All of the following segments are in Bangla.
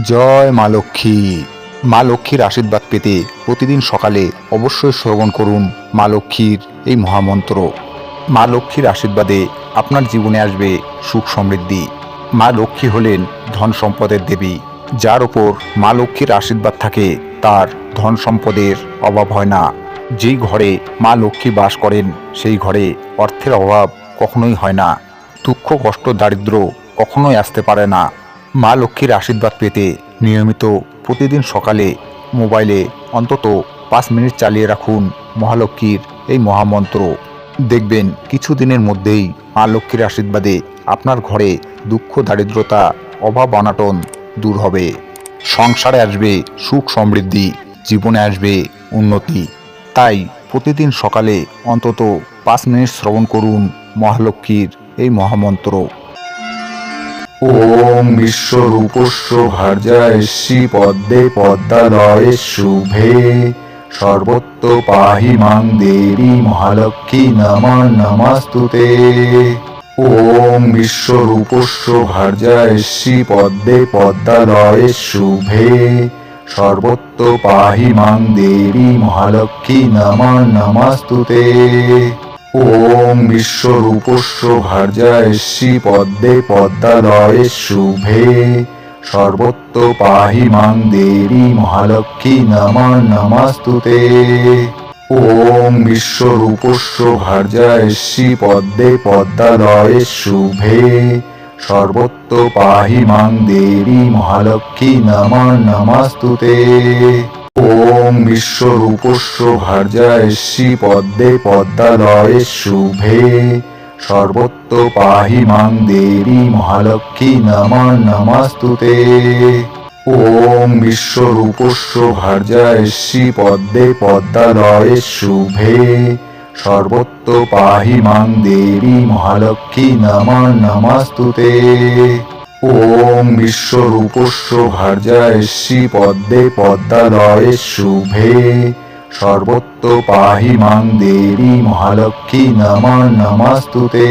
জয় মা লক্ষ্মী। মা লক্ষ্মীর আশীর্বাদ পেতে প্রতিদিন সকালে অবশ্যই শ্রবণ করুন মা লক্ষ্মীর এই মহামন্ত্র। মা লক্ষ্মীর আশীর্বাদে আপনার জীবনে আসবে সুখ সমৃদ্ধি। মা লক্ষ্মী হলেন ধন সম্পদের দেবী। যার ওপর মা লক্ষ্মীর আশীর্বাদ থাকে, তার ধন সম্পদের অভাব হয় না। যেই ঘরে মা লক্ষ্মী বাস করেন, সেই ঘরে অর্থের অভাব কখনোই হয় না। দুঃখ, কষ্ট দারিদ্র কখনোই আসতে পারে না। মা লক্ষ্মীর আশীর্বাদ পেতে নিয়মিত প্রতিদিন সকালে মোবাইলে অন্তত পাঁচ মিনিট চালিয়ে রাখুন মহালক্ষ্মীর এই মহামন্ত্র। দেখবেন কিছুদিনের মধ্যেই মা লক্ষ্মীর আশীর্বাদে আপনার ঘরে দুঃখ, দারিদ্রতা, অভাব, অনাটন দূর হবে। সংসারে আসবে সুখ সমৃদ্ধি, জীবনে আসবে উন্নতি। তাই প্রতিদিন সকালে অন্তত পাঁচ মিনিট শ্রবণ করুন মহালক্ষ্মীর এই মহামন্ত্র। ওম বিশ্বরূপস্য ভার্যায় শ্রী পদ্মে পদ্মালয়ে শুভে। সর্বত্র পাহি মাং দেবী মহালক্ষ্মী নমঃ নমস্তুতে। ওম বিশ্বরূপস্য ভার্যায় শ্রী পদ্মে পদ্মালয়ে শুভে। সর্বত্র পাহি মাং দেবী মহালক্ষ্মী নমঃ নমস্তুতে। ওম বিশ্বরূপস্য ভার্যায় শ্রী পদ্মে পদ্মালয়ে শুভে। সর্বত্র পাহি মাং দেবী মহালক্ষ্মী নমঃ নমস্তুতে। ওম বিশ্বরূপস্য ভার্যায় শ্রী পদ্মে পদ্মালয়ে শুভে। সর্বত্র পাহি মাং দেবী মহালক্ষ্মী নমঃ নমস্তুতে। ওম বিশ্বরূপস্য ভার্যায় শ্রী পদ্মে পদ্মালয়ে শুভে। সর্বত্র পাহি মাং দেবী মহালক্ষ্মী নমঃ নমস্তুতে। ওম বিশ্বরূপস্য ভার্যায় শ্রী পদ্মে পদ্মালয়ে শুভে। সর্বত্র পাহি মাং দেবী মহালক্ষ্মী নমঃ নমস্তুতে। ওম বিশ্বরূপস্য ভার্যায় শ্রী পদ্মে পদ্মালয়ে শুভে সর্বত্র পাহি মাং দেবী মহালক্ষ্মী নমঃ নমস্তুতে।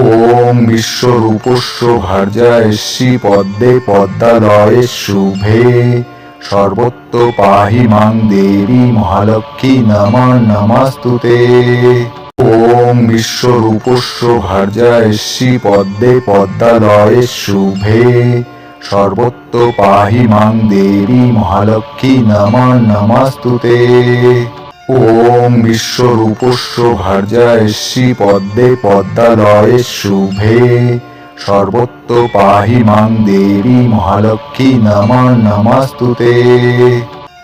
ওম বিশ্বরূপস্য ভার্যায় শ্রী পদ্মে পদ্মালয়ে শুভে সর্বত্র পাহি মাং দেবী মহালক্ষ্মী নমঃ নমস্তুতে। ওম বিশ্বরূপস্য ভার্যায় শ্রী পদ্মে পদ্মালয়ে শুভে সর্বত্র পাহি মাং দেবী মহালক্ষ্মী নমঃ নমস্তুতে ওম বিশ্বরূপস্য ভার্যায় শ্রী পদ্মে পদ্মালয়ে শুভে সর্বত্র পাহি মাং দেবী মহালক্ষ্মী নমঃ নমস্তুতে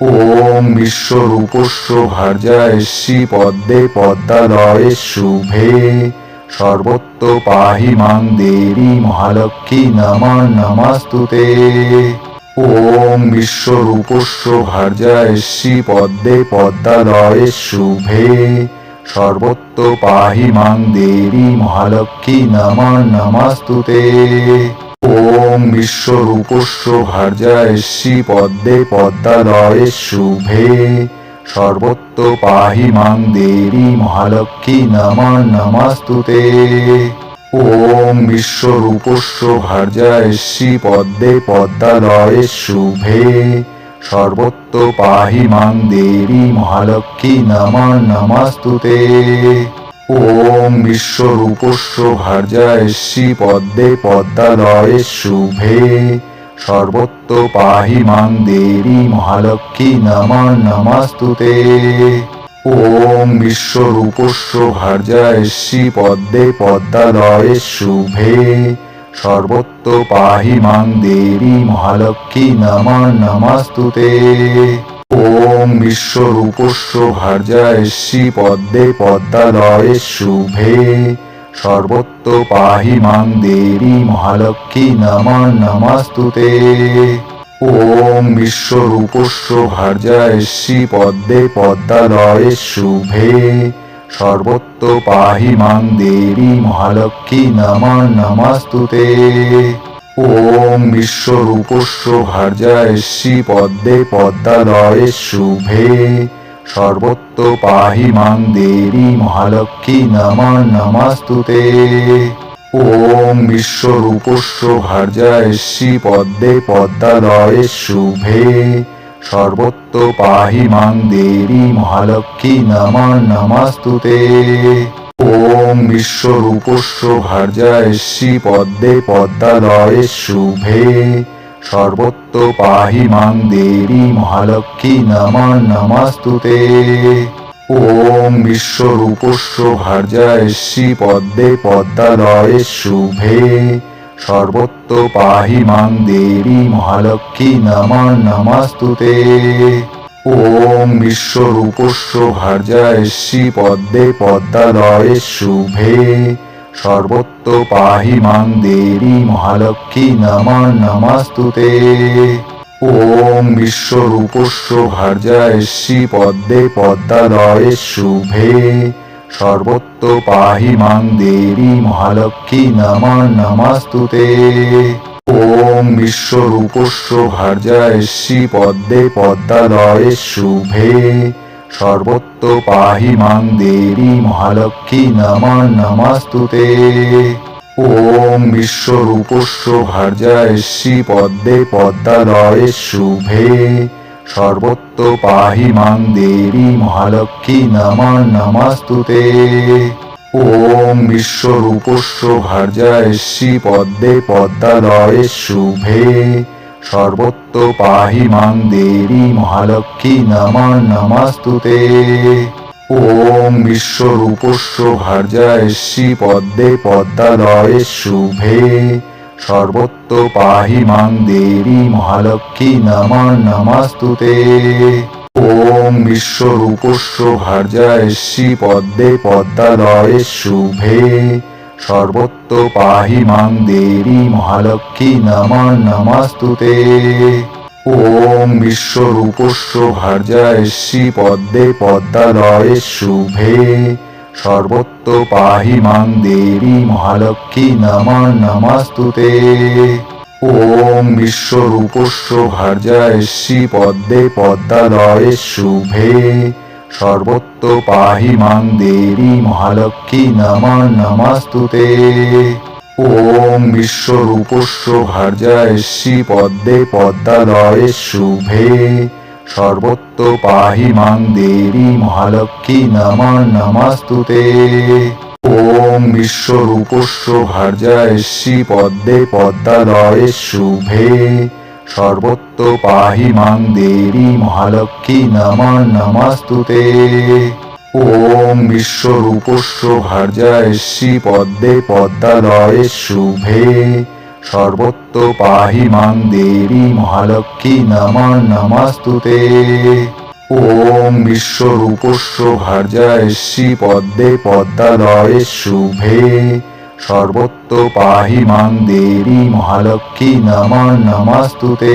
ওম বিশ্বরূপস্য ভার্যায় শ্রী পদ্মে পদ্মালয়ে শুভে। সর্বত্র পাহি মাং দেবী মহালক্ষ্মী নমঃ নমস্তুতে। ওম বিশ্বরূপস্য ভার্যায় শ্রী পদ্মে পদ্মালয়ে শুভে। সর্বত্র পাহি মাং দেবী মহালক্ষ্মী নমঃ নমস্তুতে। ওম বিশ্বরূপস্য ভার্যায় শ্রী পদ্মে পদ্মালয়ে শুভে সর্বত্র পাহি মাং দেবী মহালক্ষ্মী নমঃ নমস্তুতে ওম বিশ্বরূপস্য ভার্যায় শ্রী পদ্মে পদ্মালয়ে শুভে সর্বত্র পাহি মাং দেবী মহালক্ষ্মী নমঃ নমস্তুতে ওম বিশ্বরূপস্য ভার্যায় শ্রী পদ্মে পদ্মালয়ে শুভে। সর্বত্র পাহি মাং দেবী মহালক্ষ্মী নমঃ নমস্তুতে। ওম বিশ্বরূপস্য ভার্যায় শ্রী পদ্মে পদ্মালয়ে শুভে। সর্বত্র পাহি মাং দেবী মহালক্ষ্মী নমঃ নমস্তুতে। ওম বিশ্বরূপস্য ভার্যায় শ্রী পদ্মে পদ্মালয়ে শুভে। সর্বত্র পাহি মাং দেবী মহালক্ষ্মী নমঃ নমস্তুতে। ওম বিশ্বরূপস্য ভার্যায় শ্রী পদ্মে পদ্মালয়ে শুভে। সর্বত্র পাহি মাং দেবী মহালক্ষ্মী নমঃ নমস্তুতে। ওম বিশ্বরূপস্য ভার্যায় শ্রী পদ্মে পদ্মালয়ে শুভে। সর্বত্র পাহি মাং দেবী মহালক্ষ্মী নমঃ নমস্তুতে। ওম বিশ্বরূপস্য ভার্যায় শ্রী পদ্মে পদ্মালয়ে শুভে। সর্বত্র পাহি মাং দেবী মহালক্ষ্মী নম নমস্তুতে। ওম বিশ্বরূপস্য ভার্যায় শ্রী পদ্মে পদ্মালয়ে শুভে। সর্বত্র পাহি মাং দেবী মহালক্ষ্মী নম নমস্তুতে। ওম বিশ্বরূপস্য ভার্যায় শ্রী পদ্মে পদ্মালয়ে শুভে। সর্বত্র পাহি মাং দেবী মহালক্ষ্মী নম নমস্তুতে। ওম বিশ্বরূপস্য ভার্যায় শ্রী পদ্মে পদ্মালয়ে শুভে। সর্বত্র পাহি মাং দেবী মহালক্ষ্মী নম নমস্তুতে। ওম বিশ্বরূপস্য ভার্যায় শ্রী পদ্মে পদ্মালয়ে শুভে। সর্বত্র পাহি মাং দেবী মহালক্ষ্মী নম নমস্তুতে। ওম বিশ্বরূপস্য ভার্যায় শ্রী পদ্মে পদ্মালয়ে শুভে। সর্বত্র পাহি মাং দেবী মহালক্ষ্মী নম নমস্তুতে। ওম বিশ্বরূপস্য ভার্যায় শ্রী পদ্মে পদ্মালয়ে শুভে। সর্বত্র পাহি মাং দেবী মহালক্ষ্মী নম নমস্তুতে। ওম বিশ্বরূপস্য ভার্যায় শ্রী পদ্মে পদ্মালয়ে শুভে সর্বত্র পাহি মাং দেবী মহালক্ষ্মী নম নমস্তুতে। ওম বিশ্বরূপস্য ভার্যায় শ্রী পদ্মে পদ্মালয়ে শুভে সর্বত্র পাহি মাং দেবী মহালক্ষ্মী নম নমস্তুতে। ওম বিশ্বরূপস্য ভার্যায় শ্রী পদ্মে পদ্মালয়ে শুভে। সর্বত্র পাহি মাং দেবী মহালক্ষ্মী নম নমস্তুতে। ওম বিশ্বরূপস্য ভার্যায় শ্রী পদ্মে পদ্মালয়ে শুভে। সর্বত্র পাহি মাং দেবী মহালক্ষ্মী নম নমস্তুতে। ওম বিশ্বরূপস্য ভার্যায় শ্রী পদ্মে পদ্মালয়ে শুভে। সর্বত্র পাহি মাং দেবী মহালক্ষ্মী নম নমস্তুতে। ওম বিশ্বরূপস্য ভার্যায় শ্রী পদ্মে পদ্মালয়ে শুভে। সর্বত্র পাহি মাং দেবী মহালক্ষ্মী নম নমস্তুতে। ওম বিশ্বরূপস্য ভার্যায় শ্রী পদ্মে পদ্মালয়ে শুভে। সর্বত্র পাহি মাং দেবী মহালক্ষ্মী নম নমস্তুতে। ওম বিশ্বরূপস্য ভার্যায় শ্রী পদ্মে পদ্মালয়ে শুভে। সর্বত্র পাহি মাং দেবী মহালক্ষ্মী নম নমস্তুতে। ওম বিশ্বরূপস্য ভার্যায় শ্রী পদ্মে পদ্মালয়ে শুভে। সর্বত্র পাহি মাং দেবী মহালক্ষ্মী নম নমস্তুতে।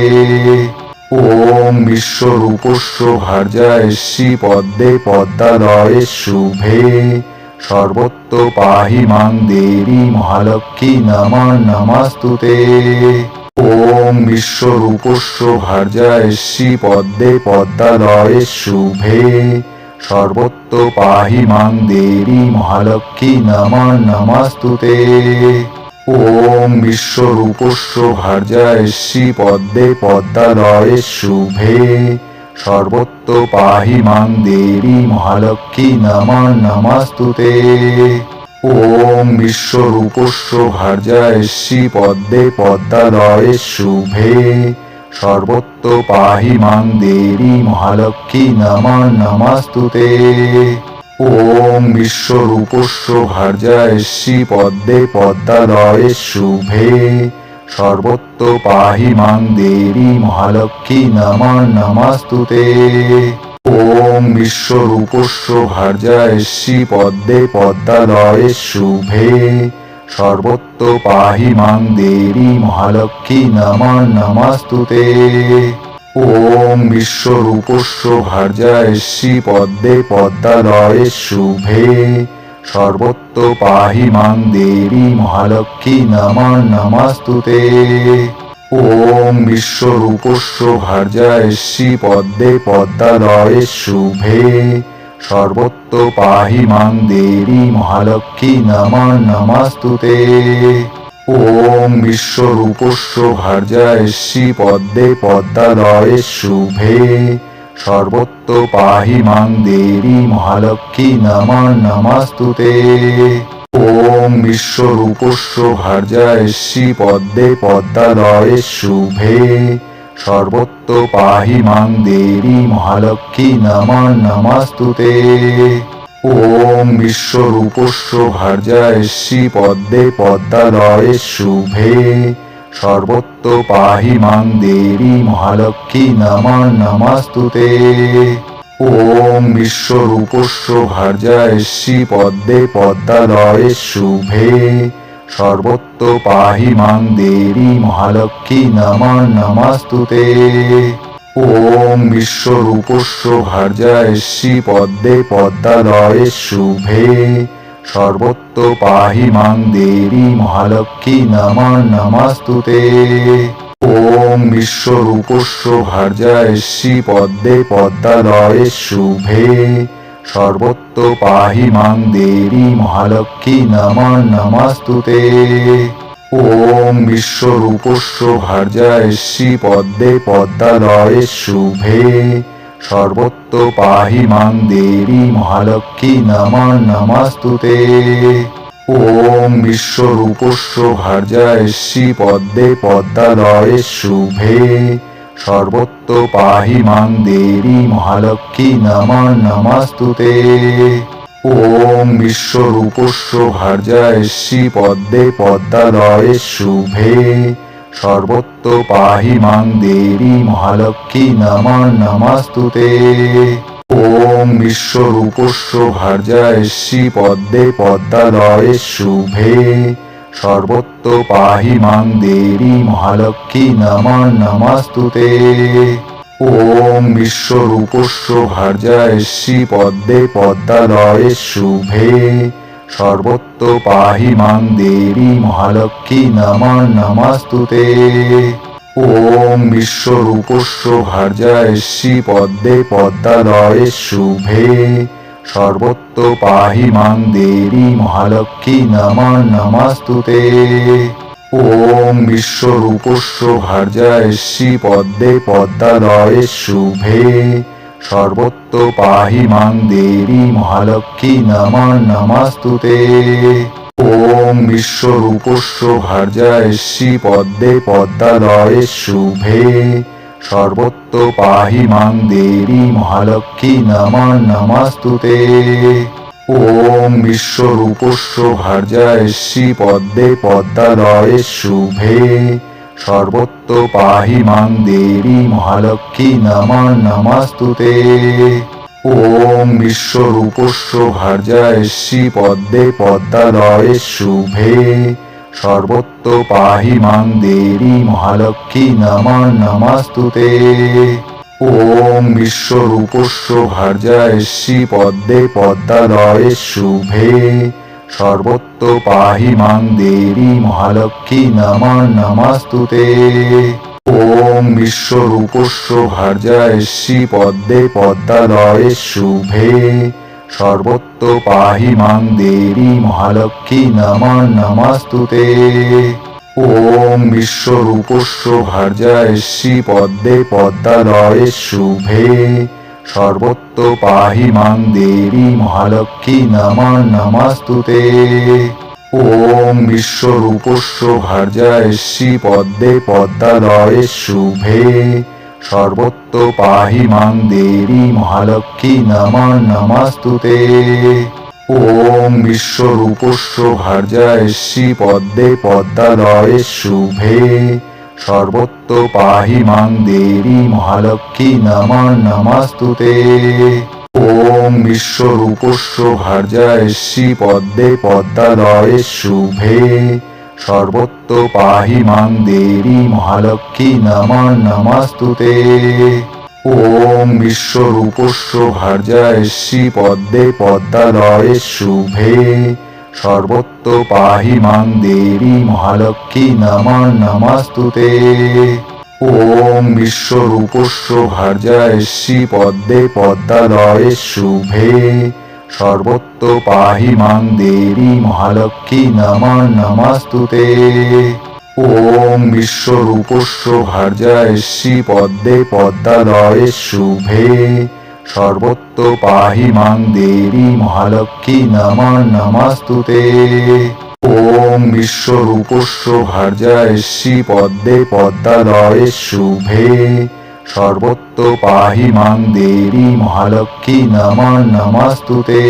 ওম বিশ্বরূপস্য ভার্যায় শ্রী পদ্মে পদ্মালয়ে শুভে। সর্বত্র পাহি মাং দেবী মহালক্ষ্মী নম নমস্তুতে। ওম বিশ্বরূপস্য ভার্যায় শ্রী পদ্মে পদ্মালয়ে শুভে। সর্বত্র পাহি মাং দেবী মহালক্ষ্মী নম নমস্তুতে। ওম বিশ্বরূপস্য ভার্যায় শ্রী পদ্মে পদ্মালয়ে শুভে। সর্বত্র পাহি মাং দেবী মহালক্ষ্মী নম নমস্তুতে। ওম বিশ্বরূপস্য ভার্যায় শ্রী পদ্মে পদ্মালয়ে শুভে। সর্বত্র পাহি মাং দেবী মহালক্ষ্মী নম নমস্তুতে। ওম বিশ্বরূপস্য ভার্যায় শ্রী পদ্মে পদ্মালয়ে শুভে। সর্বত্র পাহি মাং দেবী মহালক্ষ্মী নম নমস্তুতে। ওম বিশ্বরূপস্য ভার্যায় শ্রী পদ্মে পদ্মালয়ে শুভে সর্বত্র পাহি মাং দেবী মহালক্ষ্মী নম নমস্তুতে। ওম বিশ্বরূপস্য ভার্যায় শ্রী পদ্মে পদ্মালয়ে শুভে সর্বত্র পাহি মাং দেবী মহালক্ষ্মী নম নমস্তুতে। ওম বিশ্বরূপস্য ভার্যায় শ্রী পদ্মে পদ্মালয়ে শুভে। সর্বত্র পাহি মাং দেবী মহালক্ষ্মী নমঃ নমস্তুতে। ওম বিশ্বরূপস্য ভার্যায় শ্রী পদ্মে পদ্মালয়ে শুভে। সর্বত্র পাহি মাং দেবী মহালক্ষ্মী নমঃ নমস্তুতে। ওম বিশ্বরূপস্য ভার্যায় শ্রী পদ্মে পদ্মালয়ে শুভে। সর্বত্র পাহি মাং দেবী মহালক্ষ্মী নমঃ নমস্তুতে। ওম বিশ্বরূপস্য ভার্যায় শ্রী পদ্মে পদ্মালয়ে শুভে। সর্বত্র পাহি মাং দেবী মহালক্ষ্মী নমঃ নমস্তুতে। ওম বিশ্বরূপস্য ভার্যায় শ্রী পদ্মে পদ্মালয়ে শুভে। সর্বত্র পাহি মাং দেবী মহালক্ষ্মী নমঃ নমস্তুতে। ওম বিশ্বরূপস্য ভার্যায় শ্রী পদ্মে পদ্মালয়ে শুভে। সর্বত্র পাহি মাং দেবী মহালক্ষ্মী নমঃ নমস্তুতে। ওম বিশ্বরূপস্য ভার্যায় শ্রী পদ্মে পদ্মালয়ে শুভে। সর্বত্র পাহি মাং দেবী মহালক্ষ্মী নমঃ নমস্তুতে। ওম বিশ্বরূপস্য ভার্যায় শ্রী পদ্মে পদ্মালয়ে শুভে। সর্বত্র পাহি মাং দেবী মহালক্ষ্মী নমঃ নমস্তুতে। ওম বিশ্বরূপস্য ভার্যায় শ্রী পদ্মে পদ্মালয়ে শুভে সর্বত্র পাহি মাং দেবী মহালক্ষ্মী নমঃ নমস্তুতে। ওম বিশ্বরূপস্য ভার্যায় শ্রী পদ্মে পদ্মালয়ে শুভে সর্বত্র পাহি মাং দেবী মহালক্ষ্মী নমঃ নমস্তুতে। ওম বিশ্বরূপস্য ভার্যায় শ্রী পদ্মে পদ্মালয়ে শুভে। সর্বত্র পাহি মাং দেবী মহালক্ষ্মী নমঃ নমস্তুতে। ওম বিশ্বরূপস্য ভার্যায় শ্রী পদ্মে পদ্মালয়ে শুভে। সর্বত্র পাহি মাং দেবী মহালক্ষ্মী নমঃ নমস্তুতে। ওম বিশ্বরূপস্য ভার্যায় শ্রী পদ্মে পদ্মালয়ে শুভে। সর্বত্র পাহি মাং দেবী মহালক্ষ্মী নমঃ নমস্তুতে। ওম বিশ্বরূপস্য ভার্যায় শ্রী পদ্মে পদ্মালয়ে শুভে। সর্বত্র পাহি মাং দেবী মহালক্ষ্মী নমঃ নমস্তুতে। ওম বিশ্বরূপস্য ভার্যায় শ্রী পদ্মে পদ্মালয়ে শুভে। সর্বত্র পাহি মাং দেবী মহালক্ষ্মী নমঃ নমস্তুতে। ওম বিশ্বরূপস্য ভার্যায় শ্রী পদ্মে পদ্মালয়ে শুভে। সর্বত্র পাহি মাং দেবী মহালক্ষ্মী নমঃ নমস্তুতে। ওম বিশ্বরূপস্য ভার্যায় শ্রী পদ্মে পদ্মালয়ে শুভে। সর্বত্র পাহি মাং দেবী মহালক্ষ্মী নমঃ নমস্তুতে। ওম বিশ্বরূপস্য ভার্যায় শ্রী পদ্মে পদ্মালয়ে শুভে। সর্বত্র পাহি মাং দেবী মহালক্ষ্মী নমঃ নমস্তুতে। ওম বিশ্বরূপস্য ভার্যায় শ্রী পদ্মে পদ্মালয়ে শুভে। সর্বত্র পাহি মাং দেবী মহালক্ষ্মী নমঃ নমস্তুতে। ওম বিশ্বরূপস্য ভার্যায় শ্রী পদ্মে পদ্মালয়ে শুভে। সর্বত্র পাহি মাং দেবী মহালক্ষ্মী নমঃ নমস্তুতে। ওম বিশ্বরূপস্য ভার্যায় শ্রী পদ্মে পদ্মালয়ে শুভে। সর্বত্র পাহি মাং দেবী মহালক্ষ্মী নমঃ নমস্তুতে। ওম বিশ্বরূপস্য ভার্যায় শ্রী পদ্মে পদ্মালয়ে শুভে। সর্বত্র পাহি মাং দেবী মহালক্ষ্মী নমঃ নমস্তুতে। ওম বিশ্বরূপস্য ভার্যায় শ্রী পদ্মে পদ্মালয়ে শুভে। সর্বত্র পাহি মাং দেবী মহালক্ষ্মী নমঃ নমস্তুতে। ওম বিশ্বরূপস্য ভার্যায় শ্রী পদ্মে পদ্মালয়ে শুভে। সর্বত্র পাহি মাং দেবী মহালক্ষ্মী নমঃ নমস্তুতে। ওম বিশ্বরূপস্য ভার্যায় শ্রী পদ্মে পদ্মালয়ে শুভে। সর্বত্র পাহি মাং দেবী মহালক্ষ্মী নমঃ নমস্তুতে। ওম বিশ্বরূপস্য ভার্যায় শ্রী পদ্মে পদ্মালয়ে শুভে। সর্বত্র পাহি মাং দেবী মহালক্ষ্মী নমঃ নমস্তুতে। ওম বিশ্বরূপস্য ভার্যায় শ্রী পদ্মে পদ্মালয়ে শুভে। সর্বত্র পাহি মাং দেবী মহালক্ষ্মী নমঃ নমস্তুতে।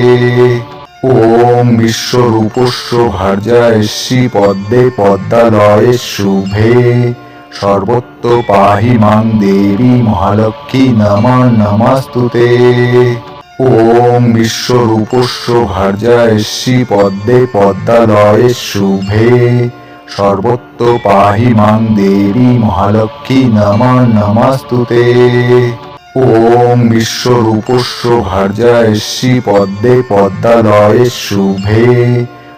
ওম বিশ্বরূপস্য ভার্যায় শ্রী পদ্মে পদ্মালয়ে শুভে। সর্বত্র পাহি মাং দেবী মহালক্ষ্মী নমঃ নমস্তুতে। ওম বিশ্বরূপস্য ভার্যায় শ্রী পদ্মে পদ্মালয়ে শুভে। সর্বত্র পাহি মাং দেবী মহালক্ষ্মী নমঃ নমস্তুতে। ওম বিশ্বরূপস্য ভার্যায় শ্রী পদ্মে পদ্মালয়ে শুভে।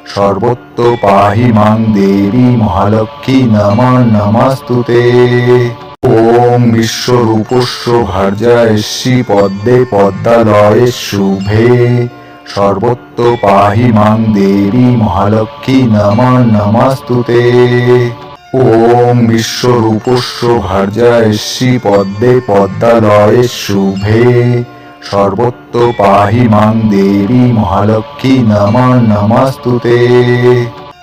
সর্বত্র পাহি মাং দেবী মহালক্ষ্মী নমঃ নমস্তুতে। ওম বিশ্বরূপস্য ভার্যায় শ্রী পদ্মে পদ্মালয়ে শুভে। সর্বত্র পাহি মাং দেবী মহালক্ষ্মী নমঃ নমস্তুতে। ওম বিশ্বরূপস্য ভার্যায় শ্রী পদ্মে পদ্মালয়ে শুভে। সর্বত্র পাহি মাং দেবী মহালক্ষ্মী নমঃ নমস্তুতে।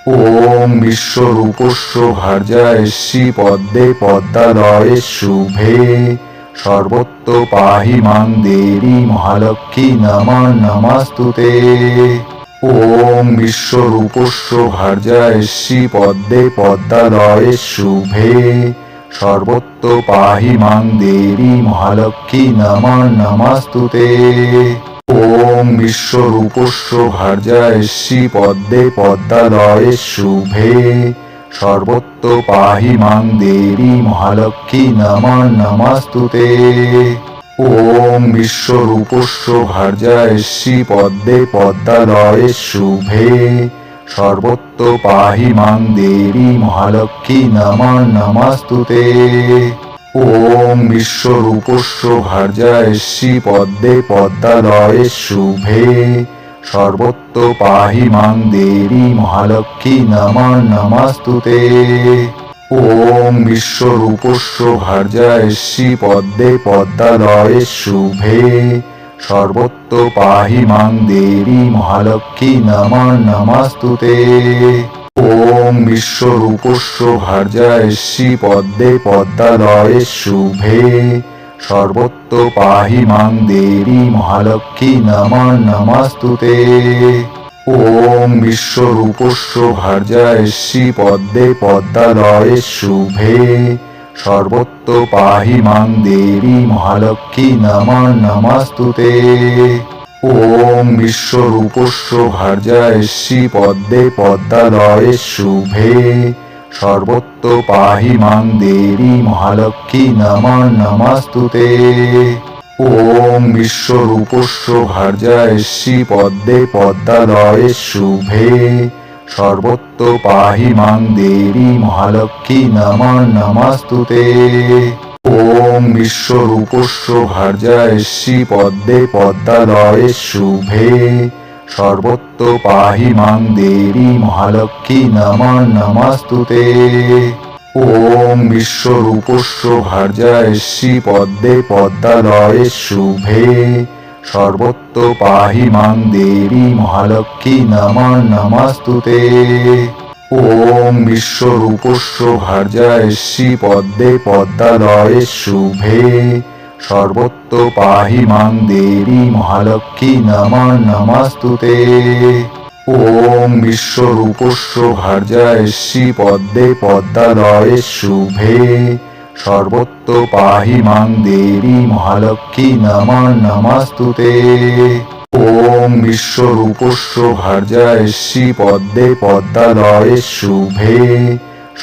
ওম বিশ্বরূপস্য ভার্যায় শ্রী পদ্মে পদ্মালয়ে শুভে। সর্বত্র পাহি মাং দেবী মহালক্ষ্মী নমঃ নমস্তুতে। ওম বিশ্বরূপস্য ভার্যায় শ্রী পদ্মে পদ্মালয়ে শুভে। সর্বত্র পাহি মাং দেবী মহালক্ষ্মী নমঃ নমস্তুতে। ওম বিশ্বরূপস্য ভার্যায় শ্রী পদ্মে পদ্মালয়ে শুভে। সর্বত্র পাহি মাং দেবী মহালক্ষ্মী নমঃ নমস্তুতে। ওম বিশ্বরূপস্য ভার্যায় শ্রী পদ্মে পদ্মালয়ে শুভে। সর্বত্র পাহি মাং দেবী মহালক্ষ্মী নমঃ নমস্তুতে। ওম বিশ্বরূপস্য ভার্যায় শ্রী পদ্মে পদ্মালয়ে শুভে। সর্বত্র পাহি মাং দেবী মহালক্ষ্মী নমঃ নমস্তুতে। ওম বিশ্বরূপস্য ভার্যায় শ্রী পদ্মে পদ্মালয়ে শুভে। সর্বত্র পাহি মাং দেবী মহালক্ষ্মী নমঃ নমস্তুতে। ওম বিশ্বরূপস্য ভার্যায় শ্রী পদ্মে পদ্মালয়ে শুভে। সর্বত্র পাহি মাং দেবী মহালক্ষ্মী নমঃ নমস্তুতে। ওম বিশ্বরূপস্য ভার্যায় শ্রী পদ্মে পদ্মালয়ে শুভে। সর্বত্র পাহি মাং দেবী মহালক্ষ্মী নমঃ নমস্তুতে। ওম বিশ্বরূপস্য ভার্যায় শ্রী পদ্মে পদ্মালয়ে শুভে। সর্বত্র পাহি মাং দেবী মহালক্ষ্মী নমঃ নমস্তুতে। ওম বিশ্বরূপস্য ভার্যায় শ্রী পদ্মে পদ্মালয়ে শুভে। সর্বত্র পাহি মাং দেবী মহালক্ষ্মী নমঃ নমস্তুতে। ওম বিশ্বরূপস্য ভার্যায় শ্রী পদ্মে পদ্মালয়ে শুভে। সর্বত্র পাহি মাং দেবী মহালক্ষ্মী নমঃ নমস্তুতে। ওম বিশ্বরূপস্য ভার্যায় শ্রী পদ্মে পদ্মালয়ে শুভে। সর্বত্র পাহি মাং দেবী মহালক্ষ্মী নমঃ নমস্তুতে। ওম বিশ্বরূপস্য ভার্যায় শ্রী পদ্মে পদ্মালয়ে শুভে। সর্বত্র পাহি মাং দেবী মহালক্ষ্মী নমঃ নমস্তুতে। ওম বিশ্বরূপস্য ভার্যায় শ্রী পদ্মে পদ্মালয়ে শুভে। সর্বত্র পাহি মাং দেবী মহালক্ষ্মী নমঃ নমস্তুতে। ওম বিশ্বরূপস্য ভার্যায় শ্রী পদ্মে পদ্মালয়ে শুভে।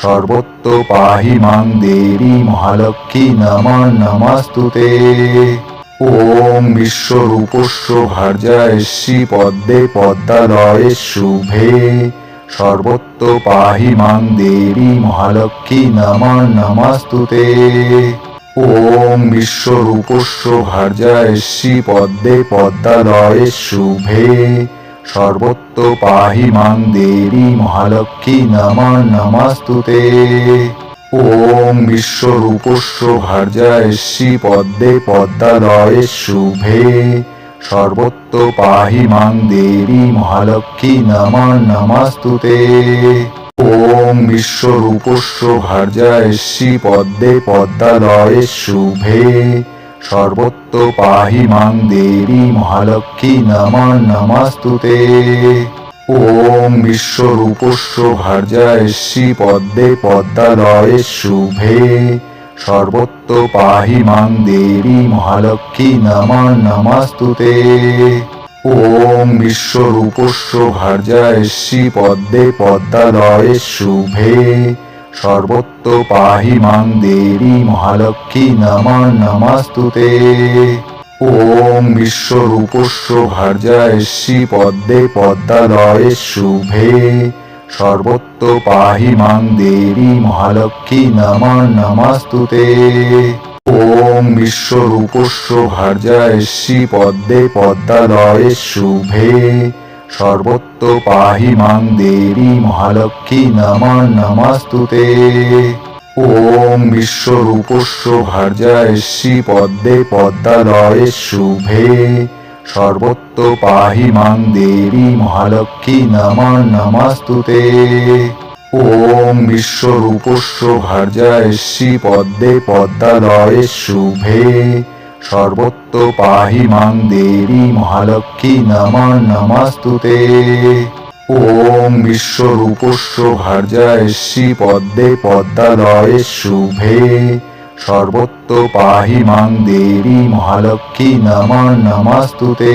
সর্বত্র পাহি মাং দেবী মহালক্ষ্মী নমঃ নমস্তুতে। ওম বিশ্বরূপস্য ভার্যায় শ্রী পদ্মে পদ্মালয়ে শুভে। সর্বত্র পাহি মাং দেবী মহালক্ষ্মী নমঃ নমস্তুতে। ওম বিশ্বরূপস্য ভার্যায় শ্রী পদ্মে পদ্মালয়ে শুভে। সর্বত্র পাহি মাং দেবী মহালক্ষ্মী নমঃ নমস্তুতে। ওম বিশ্বরূপস্য ভার্যায় শ্রী পদ্মে পদ্মালয়ে শুভে। সর্বত্র পাহি মাং দেবী মহালক্ষ্মী নমঃ নমস্তুতে। ওম বিশ্বরূপস্য ভার্যায় শ্রী পদ্মে পদ্মালয়ে শুভে। সর্বত্র পাহি মাং দেবী মহালক্ষ্মী নমঃ নমস্তুতে। ওম বিশ্বরূপস্য ভার্যায় শ্রী পদ্মে পদ্মালয়ে শুভে। সর্বত্র পাহি মাং দেবী মহালক্ষ্মী নমঃ নমস্তুতে। ওম বিশ্বরূপস্য ভার্যায় শ্রী পদ্মে পদ্মালয়ে শুভে সর্বত্র পাহি মাং দেবী মহালক্ষ্মী নমঃ নমস্তুতে। ওম বিশ্বরূপস্য ভার্যায় শ্রী পদ্মে পদ্মালয়ে শুভে সর্বত্র পাহি মাং দেবী মহালক্ষ্মী নমঃ নমস্তুতে। ওম বিশ্বরূপস্য ভার্যায় শ্রী পদ্মে পদ্মালয়ে শুভে। সর্বত্র পাহি মাং দেবী মহালক্ষ্মী নমঃ নমস্তুতে। ওম বিশ্বরূপস্য ভার্যায় শ্রী পদ্মে পদ্মালয়ে শুভে। সর্বত্র পাহি মাং দেবী মহালক্ষ্মী নমঃ নমস্তুতে। ওম বিশ্বরূপস্য ভার্যায় শ্রী পদ্মে পদ্মালয়ে শুভে। সর্বত্র পাহি মাং দেবী মহালক্ষ্মী নমঃ নমস্তুতে। ওম বিশ্বরূপস্য ভার্যায় শ্রী পদ্মে পদ্মালয়ে শুভে। সর্বত্র পাহি মাং দেবী মহালক্ষ্মী নমঃ নমস্তুতে।